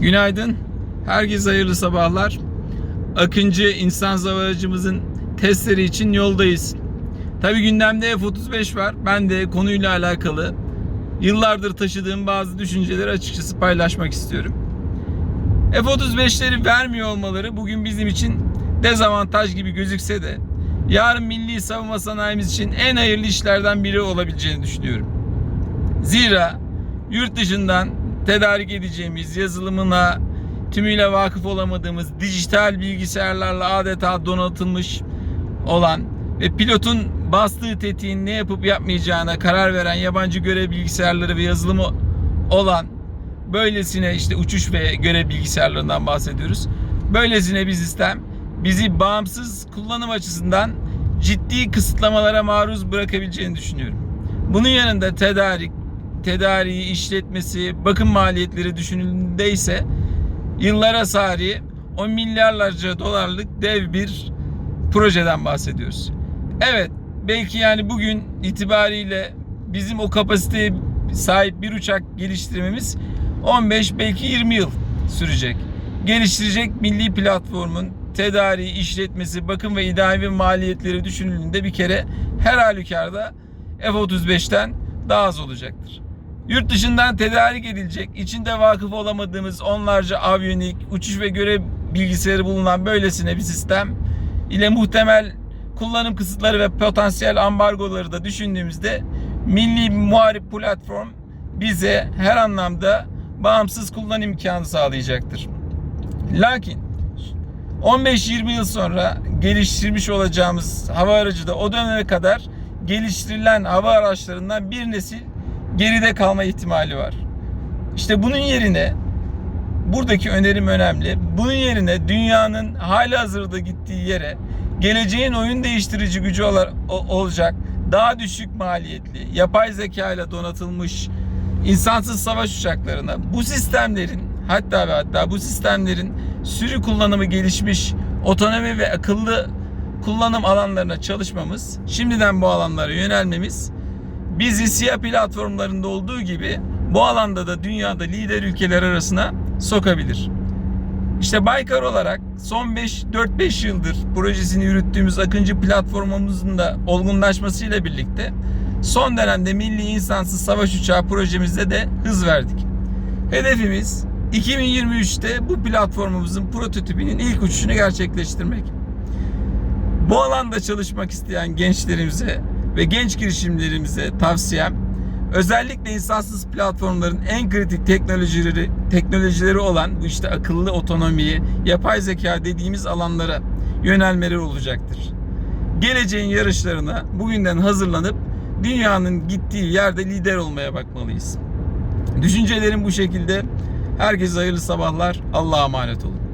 Günaydın. Herkese hayırlı sabahlar. Akıncı insan hava aracımızın testleri için yoldayız. Tabi gündemde F-35 var. Ben de konuyla alakalı yıllardır taşıdığım bazı düşünceleri açıkçası paylaşmak istiyorum. F-35'leri vermiyor olmaları bugün bizim için dezavantaj gibi gözükse de yarın milli savunma sanayimiz için en hayırlı işlerden biri olabileceğini düşünüyorum. Zira yurt dışından tedarik edeceğimiz yazılımına tümüyle vakıf olamadığımız dijital bilgisayarlarla adeta donatılmış olan ve pilotun bastığı tetiğin ne yapıp yapmayacağına karar veren yabancı görev bilgisayarları ve yazılımı olan böylesine işte uçuş ve görev bilgisayarlarından bahsediyoruz. Böylesine bir sistem bizi bağımsız kullanım açısından ciddi kısıtlamalara maruz bırakabileceğini düşünüyorum. Bunun yanında tedarik, tedariği, işletmesi, bakım maliyetleri düşünüldüğünde yıllara sari 10 milyarlarca dolarlık dev bir projeden bahsediyoruz. Evet belki yani bugün itibariyle bizim o kapasiteye sahip bir uçak geliştirmemiz 15 belki 20 yıl sürecek. Geliştirecek milli platformun tedariği, işletmesi, bakım ve idari maliyetleri düşünüldüğünde bir kere her halükarda F-35'ten daha az olacaktır. Yurt dışından tedarik edilecek, içinde vakıf olamadığımız onlarca aviyonik, uçuş ve görev bilgisayarı bulunan böylesine bir sistem ile muhtemel kullanım kısıtları ve potansiyel ambargoları da düşündüğümüzde milli muharip platform bize her anlamda bağımsız kullanım imkanı sağlayacaktır. Lakin 15-20 yıl sonra geliştirmiş olacağımız hava aracı da o döneme kadar geliştirilen hava araçlarından bir nesil geride kalma ihtimali var. İşte bunun yerine buradaki önerim önemli. Bunun yerine dünyanın hali hazırda gittiği yere geleceğin oyun değiştirici gücü olacak daha düşük maliyetli yapay zeka ile donatılmış insansız savaş uçaklarına bu sistemlerin hatta ve hatta bu sistemlerin sürü kullanımı gelişmiş otonomi ve akıllı kullanım alanlarına çalışmamız şimdiden bu alanlara yönelmemiz bizi siyah platformlarında olduğu gibi bu alanda da dünyada lider ülkeler arasına sokabilir. İşte Baykar olarak son 5 4-5 yıldır projesini yürüttüğümüz Akıncı platformumuzun da olgunlaşmasıyla birlikte son dönemde Milli İnsansız Savaş Uçağı projemizde de hız verdik. Hedefimiz 2023'te bu platformumuzun prototipinin ilk uçuşunu gerçekleştirmek. Bu alanda çalışmak isteyen gençlerimize ve genç girişimlerimize tavsiyem özellikle insansız platformların en kritik teknolojileri teknolojileri olan bu işte akıllı otonomiyi, yapay zeka dediğimiz alanlara yönelmeleri olacaktır. Geleceğin yarışlarına bugünden hazırlanıp dünyanın gittiği yerde lider olmaya bakmalıyız. Düşüncelerim bu şekilde. Herkese hayırlı sabahlar. Allah'a emanet olun.